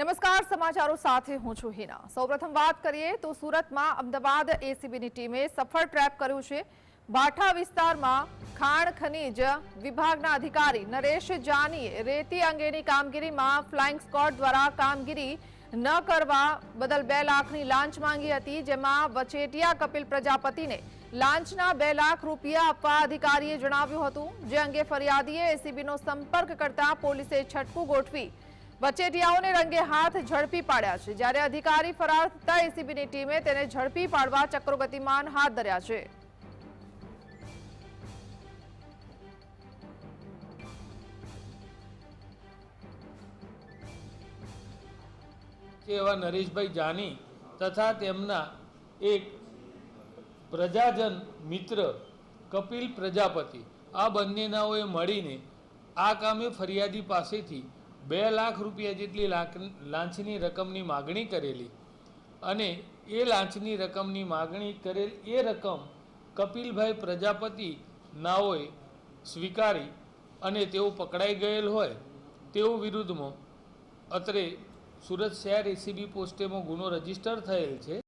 નમસ્કાર, સમાચારો સાથે હું છું હિના. સૌપ્રથમ વાત કરીએ તો સુરતમાં અમદાવાદ એસીબીની ટીમે સફળ ટ્રેપ કર્યું છે. ભાઠા વિસ્તારમાં ખાણ ખનીજ વિભાગના અધિકારી નરેશ જાનીએ રેતી અંગેની કામગીરીમાં ફ્લાઇંગ સ્કોડ દ્વારા કામગીરી ન કરવા બદલ બે લાખની લાંચ માંગી હતી, જેમાં વચેટિયા કપિલ પ્રજાપતિને લાંચના બે લાખ રૂપિયા આપવા અધિકારીએ જણાવ્યું હતું. જે અંગે ફરિયાદીએ એસીબીનો સંપર્ક કરતા પોલીસે છટકું ગોઠવી વચેટિયાઓને રંગે હાથ ઝડપી પાડ્યા છે. જ્યારે અધિકારી ફરાર થતા એસીબીની ટીમે તેને ઝડપી પાડવા ચક્રોગતિમાન હાથ ધર્યા છે. એવા નરેશભાઈ જાની તથા તેમના એક પ્રજાજન મિત્ર કપિલ પ્રજાપતિ. આ બંનેનાઓએ મળીને આ કામે ફરિયાદી પાસેથી બે લાખ રૂપિયા જેટલી લાંક લાંચની રકમની માગણી કરેલી અને એ લાંચની રકમની માગણી કરેલ એ રકમ કપિલભાઈ પ્રજાપતિ નાઓએ સ્વીકારી અને તેઓ પકડાઈ ગયેલ હોય તેઓ વિરુદ્ધમાં અત્રે સુરત શહેર એસીબી પોસ્ટેમાં ગુનો રજિસ્ટર થયેલ છે.